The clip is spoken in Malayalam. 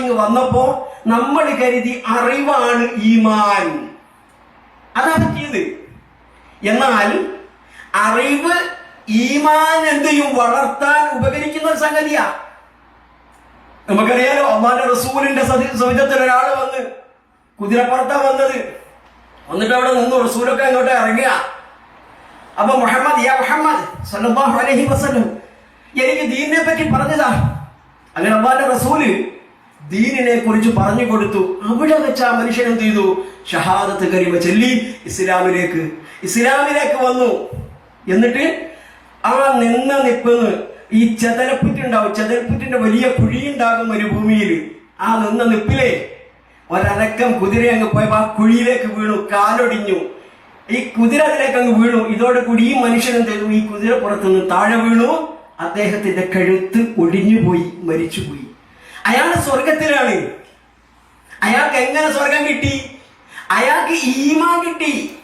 ഇങ്ങ് വന്നപ്പോ നമ്മൾ കരുതി അറിവാണ് ഈമാൻ. അതാണ് പറ്റിയത് എന്നാൽ അറിവ് ഈമാൻ എന്തെയും വളർത്താൻ ഉപകരിക്കുന്ന ഒരു സംഗതിയാ. നമുക്കറിയാലോ അമ്മാന്റെ റസൂലിന്റെ സവിധത്തിൽ ഒരാൾ വന്ന് കുതിരപ്പുറത്താ വന്നത്. വന്നിട്ട് അവിടെ നിന്ന് റസൂലൊക്കെ അങ്ങോട്ട് ഇറങ്ങുക. അപ്പൊ മുഹമ്മദ് യാ മുഹമ്മദ് സല്ലല്ലാഹു അലൈഹി വസല്ലം എനിക്ക് ദീനിനെ പറ്റി പറഞ്ഞതാ. അങ്ങനെ അമ്മാന്റെ റസൂൽ ദീനിനെ കുറിച്ച് പറഞ്ഞു കൊടുത്തു. അവിടെ വെച്ച് ആ മനുഷ്യൻ എന്ത് ചെയ്തു? ഷഹാദത്ത് കരിമ ചൊല്ലി ഇസ്ലാമിലേക്ക് ഇസ്ലാമിലേക്ക് വന്നു. എന്നിട്ട് ആ നിന്ന നിപ്പെന്ന് ഈ ചെതലപ്പുറ്റുണ്ടാവും. ചെതലപ്പുറ്റിന്റെ വലിയ കുഴിയുണ്ടാകും ഒരു ഭൂമിയിൽ. ആ നിന്ന നിപ്പിലെ ഒരനക്കം കുതിര അങ്ങ് പോയപ്പോ ആ കുഴിയിലേക്ക് വീണു കാലൊടിഞ്ഞു. ഈ കുതിര അതിലേക്ക് അങ്ങ് വീണു. ഇതോടെ കൂടി ഈ മനുഷ്യൻ എന്ത് ചെയ്തു? ഈ കുതിര പുറത്തുനിന്ന് താഴെ വീണു. അദ്ദേഹത്തിന്റെ കഴുത്ത് ഒടിഞ്ഞുപോയി മരിച്ചുപോയി. അയാൾ സ്വർഗത്തിലാണ്. അയാൾക്ക് എങ്ങനെ സ്വർഗം കിട്ടി? അയാൾക്ക് ഈമാൻ കിട്ടി.